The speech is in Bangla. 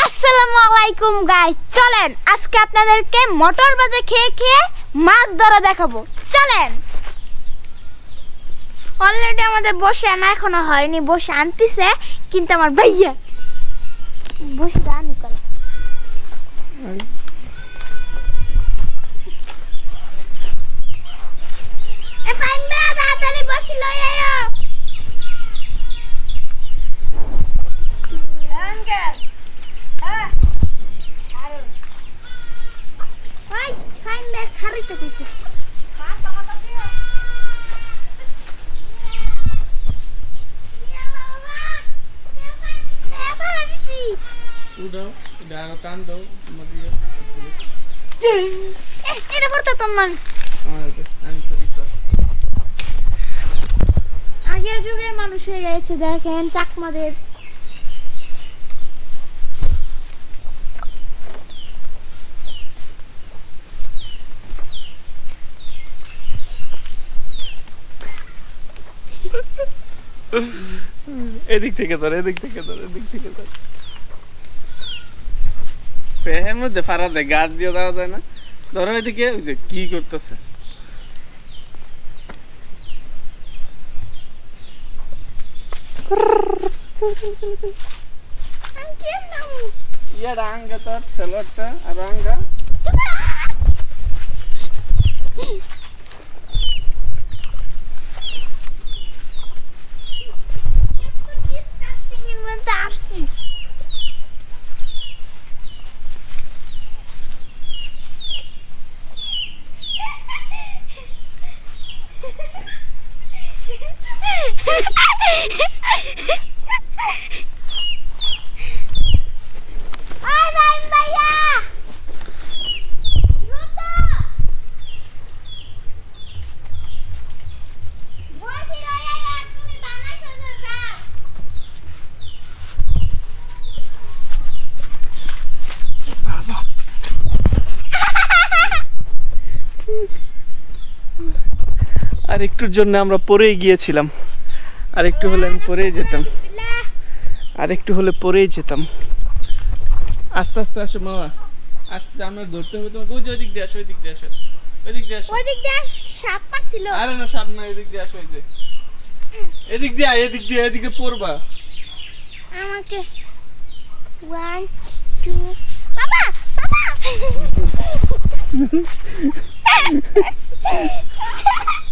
আসসালামু আলাইকুম গাইস চলেন, আজকে আপনাদেরকে মটর বাজে খেয়ে খেয়ে মাছ ধরা দেখাবো। চলেন। অলরেডি আমাদের বসে আনা এখনও হয়নি, বসে আনতিছে, কিন্তু আমার ভাইয়া। বসে আনি কল এ ফাইন বে তাড়াতাড়ি বসি আঙ্কেল হ্যাঁ আরে ভাই ফাইন বে দাও এটা পড়তো তোমার আগের যুগের মানুষ হয়ে গেছে দেখেন চাকমাদের এদিক থেকে ধর এদিক থেকে ধর এদিক থেকে ধর। পেহের মধ্যে দেয় গাছ দিয়ে দেওয়া যায় না। ধরো এদিকে ওই যে কি করতেছে? ইয়ার আঙ্গা তোর সেলরটা আর আঙ্গা। আর একটুর জন্য আমরা পরেই গিয়েছিলাম। আর একটু হলে আমি পরেই যেতাম। আর একটু হলে পরেই যেতাম। আস্তে আস্তে আসো মামা। আস্তে আমরা ধরতে হবে তোমাকে। ওই যে ওই দিক দিয়ে আসো ওই দিক দিয়ে আসো। ওই দিক দিয়ে আসো। ওই দিক দিয়ে সাপ পাচ্ছিল আরে না সাপ না এদিক দিয়ে আসো এই যে। এদিক দিয়ে আয়, এদিক দিয়ে এদিকে পড়বা। আমাকে ওয়ান টু বাবা বাবা।